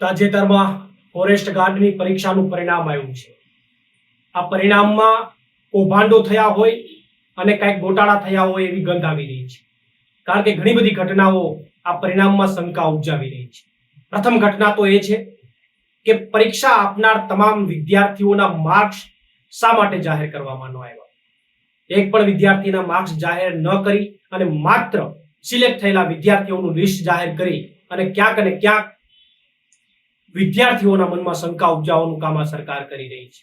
તાજેતરમાં ફોરેસ્ટ ગાર્ડની પરીક્ષાનું પરિણામ આવ્યું છે. આ પરિણામમાં કૌભાંડો થયા હોય અને કાંઈક ગોટાળા થયા હોય એવી ગંધ આવી રહી છે. કારણ કે ઘણી બધી ઘટનાઓ આ પરિણામમાં શંકા ઉપજાવી રહી છે. પ્રથમ ઘટના તો એ છે કે પરીક્ષા આપનાર તમામ વિદ્યાર્થીઓના માર્ક્સ શા માટે જાહેર કરવામાં ન આવ્યા? એક પણ વિદ્યાર્થીના માર્ક્સ જાહેર ન કરી અને માત્ર સિલેક્ટ થયેલા વિદ્યાર્થીઓનું લિસ્ટ જાહેર કરી અને ક્યાંક અને ક્યાંક વિદ્યાર્થીઓના મનમાં શંકા ઉપજાવવાનું કામ આ સરકાર કરી રહી છે.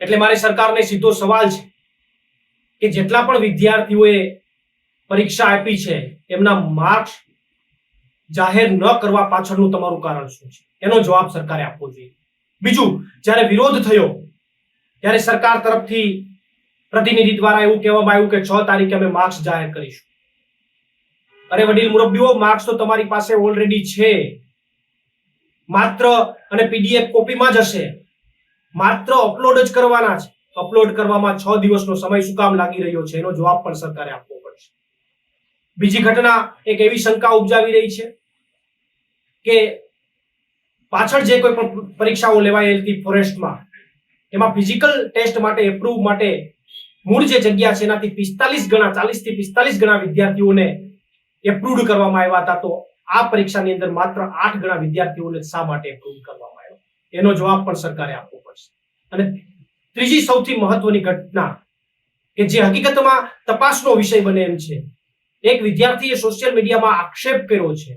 એટલે મારી સરકારને સીધો સવાલ છે કે જેટલા પણ વિદ્યાર્થીઓએ પરીક્ષા આપી છે, એમના માર્ક્સ જાહેર ન કરવા પાછળનું તમારું કારણ શું છે? એનો જવાબ સરકારે આપવો જોઈએ. બીજું, જ્યારે વિરોધ થયો, ત્યારે સરકાર તરફથી પ્રતિનિધિ દ્વારા એવું કહેવામાં આવ્યું કે છ તારીખે અમે માર્ક્સ જાહેર કરીશું. અરે વડીલ મુરબ્બીઓ માર્ક્સ તો તમારી પાસે ઓલરેડી છે. માત્ર અને પીડીએફ કોપીમાં જ હશે. માત્ર અપલોડ જ કરવાના છે. અપલોડ કરવામાં છ દિવસનો સમય શું કામ લાગી રહ્યો છે એનો જવાબ પણ સરકારે આપવો પડશે. બીજી ઘટના એક એવી શંકા ઉપજાવી રહી છે કે પાછળ જે કોઈ પણ પરીક્ષાઓ લેવાયેલી હતી ફોરેસ્ટમાં, એમાં ફિઝિકલ ટેસ્ટ માટે, એપ્રુવ માટે મૂળ જે જગ્યા છે એનાથી પિસ્તાલીસ ગણા ચાલીસથી પિસ્તાલીસ ગણા વિદ્યાર્થીઓને એપ્રુવડ કરવામાં આવ્યા હતા. તો આ પરીક્ષાની અંદર માત્ર આઠ ગણા વિદ્યાર્થીઓને શા માટે એપ્રુવ કરવામાં આવ્યો? એનો જવાબ પણ સરકારે આપવો પડશે. અને ત્રીજી સૌથી મહત્વની ઘટના કે જે હકીકતમાં તપાસનો વિષય બને એમ છે. એક વિદ્યાર્થીએ સોશિયલ મીડિયામાં આક્ષેપ કર્યો છે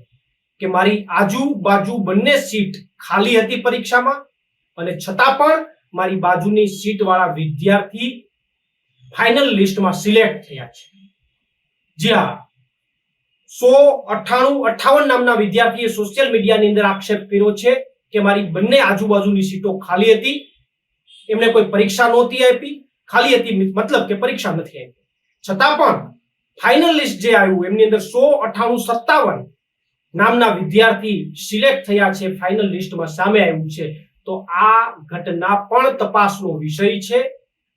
કે મારી આજુબાજુ બંને સીટ ખાલી હતી પરીક્ષામાં અને છતાં પણ મારી બાજુની સીટ વાળા વિદ્યાર્થી ફાઇનલ લિસ્ટમાં સિલેક્ટ થયા છે. જી હા સો અઠ્ઠાણું, અઠ્ઠાવન નામના વિદ્યાર્થીએ સોશિયલ મીડિયાની અંદર આક્ષેપ કર્યો છે કે મારી બંને આજુબાજુની સીટો ખાલી હતી. એમણે કોઈ પરીક્ષા નહોતી આપી. ખાલી હતી મતલબ કે પરીક્ષા નથી આપી. છતાં પણ ફાઇનલ લિસ્ટ જે આવ્યું, એમની અંદર સો અઠ્ઠાણું, સત્તાવન નામના વિદ્યાર્થી સિલેક્ટ થયા છે ફાઇનલ લિસ્ટમાં સામે આવ્યું છે. તો આ ઘટના પણ તપાસનો વિષય છે.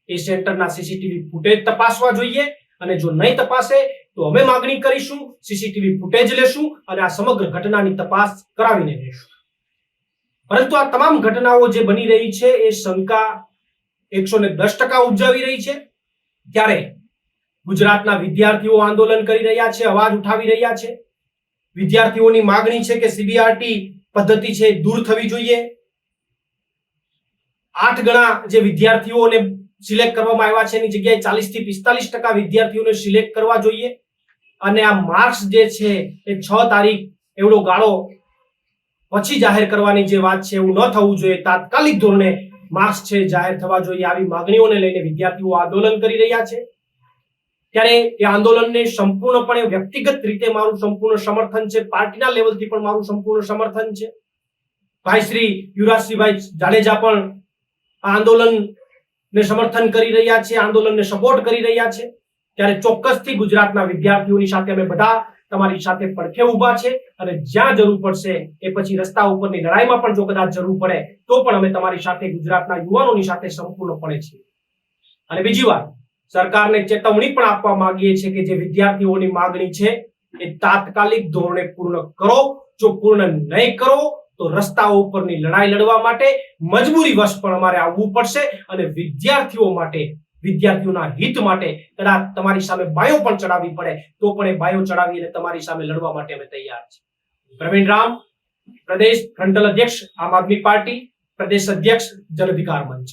એ સેન્ટરના સીસીટીવી ફૂટેજ તપાસવા જોઈએ અને જો નહીં તપાસે તો અમે માગણી કરીશું સીસીટીવી ફૂટેજ લેશું અને આ સમગ્ર ઘટનાની તપાસ કરાવીને લેશું. પરંતુ આ તમામ ઘટનાઓ જે બની રહી છે, એ શંકા એકસો ને દસ ટકા ઉપજાવી રહી છે. ત્યારે ગુજરાતના વિદ્યાર્થીઓ આંદોલન કરી રહ્યા છે, અવાજ ઉઠાવી રહ્યા છે. વિદ્યાર્થીઓની માગણી છે કે સીબીઆરટી પદ્ધતિ છે દૂર થવી જોઈએ. આઠ ગણા જે વિદ્યાર્થીઓને સિલેક્ટ કરવામાં આવ્યા છે, એની જગ્યાએ ચાલીસથી પિસ્તાલીસ ટકા વિદ્યાર્થીઓને સિલેક્ટ કરવા જોઈએ. અને આ માર્ક્સ જે છે એ છ તારીખ એવડો ગાળો પછી જાહેર કરવાની જે વાત છે એવું ન થવું જોઈએ. તાત્કાલિક ધોરણે માર્ક્સ છે જાહેર થવા જોઈએ આવી માગણીઓને લઈને વિદ્યાર્થીઓ આંદોલન કરી રહ્યા છે. ત્યારે એ આંદોલનને સંપૂર્ણપણે વ્યક્તિગત રીતે મારું સંપૂર્ણ સમર્થન છે. પાર્ટીના લેવલથી પણ મારું સંપૂર્ણ સમર્થન છે. ભાઈ શ્રી યુવરાજસિંહભાઈ જાડેજા પણ આ આંદોલન સમર્થન કરી રહ્યા છે, આંદોલનને સપોર્ટ કરી રહ્યા છે. ત્યારે ચોક્કસથી ગુજરાતના વિદ્યાર્થીઓની સાથે અમે બધા તમારી સાથે પડખે ઊભા છે અને જ્યાં જરૂર પડશે એ પછી રસ્તા ઉપરની લડાઈમાં પણ જો કદાચ જરૂર પડે, તો પણ અમે તમારી સાથે ગુજરાતના યુવાનોની સાથે સંપૂર્ણપણે છીએ. અને બીજી વાત, સરકારને ચેતવણી પણ આપવા માંગીએ છીએ કે જે વિદ્યાર્થીઓની માંગણી છે એ તાત્કાલિક ધોરણે પૂર્ણ કરો. જો પૂર્ણ નહીં કરો, તો રસ્તાઓ ઉપરની લડાઈ લડવા માટે મજબૂરી વશ પણ અમારે આવવું પડશે અને વિદ્યાર્થીઓ માટે વિદ્યાર્થીઓના હિત માટે કદાચ તમારી સામે બાયો પણ ચડાવવી પડે, તો પણ એ બાયો ચડાવી અને તમારી સામે લડવા માટે અમે તૈયાર છીએ. પ્રવીણ રામ પ્રદેશ ફ્રન્ટલ અધ્યક્ષ, આમ આદમી પાર્ટી, પ્રદેશ અધ્યક્ષ, જન અધિકાર મંચ.